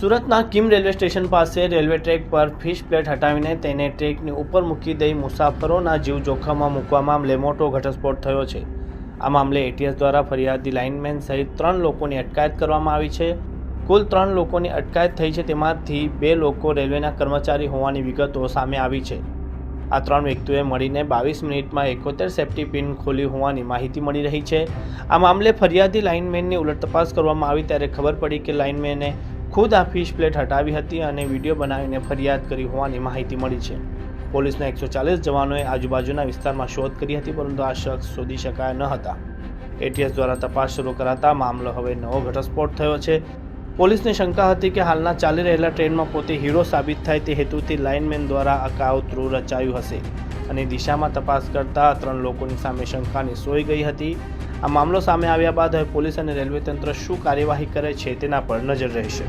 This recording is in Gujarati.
સુરતના કિમ રેલવે સ્ટેશન પાસે રેલવે ટ્રેક પર ફિશ પ્લેટ હટાવીને તેને ટ્રેકની ઉપર મૂકી દઈ મુસાફરોના જીવ જોખમમાં મૂકવા મામલે મોટો ઘટસ્ફોટ થયો છે. આ મામલે એટીએસ દ્વારા ફરિયાદી લાઇનમેન સહિત ત્રણ લોકોની અટકાયત કરવામાં આવી છે. કુલ ત્રણ લોકોની અટકાયત થઈ છે તેમાંથી બે લોકો રેલવેના કર્મચારી હોવાની વિગતો સામે આવી છે. આ ત્રણ વ્યક્તિઓએ મળીને બાવીસ મિનિટમાં એકોતેર સેફ્ટી પિન ખોલી હોવાની માહિતી મળી રહી છે. આ મામલે ફરિયાદી લાઇનમેનની ઉલટ તપાસ કરવામાં આવી ત્યારે ખબર પડી કે લાઇનમેને ખુદ આ ફિશ પ્લેટ હટાવી હતી અને વીડિયો બનાવીને ફરિયાદ કરી હોવાની માહિતી મળી છે. પોલીસના એકસો ચાલીસ જવાનોએ આજુબાજુના વિસ્તારમાં શોધ કરી હતી, પરંતુ આ શખ્સ શોધી શકાયા ન હતા. એટીએસ દ્વારા તપાસ શરૂ કરાતા મામલો હવે નવો ઘટસ્ફોટ થયો છે. પોલીસને શંકા હતી કે હાલના ચાલી રહેલા ટ્રેનમાં પોતે હીરો સાબિત થાય તે હેતુથી લાઇનમેન દ્વારા આ કાવતરું રચાયું હશે. અને દિશામાં તપાસ કરતા ત્રણ લોકોની સામે શંકાની સોઈ ગઈ હતી. આ મામલો સામે આવ્યા બાદ હવે પોલીસ અને રેલવે તંત્ર શું કાર્યવાહી કરે છે તેના પર નજર રહેશે.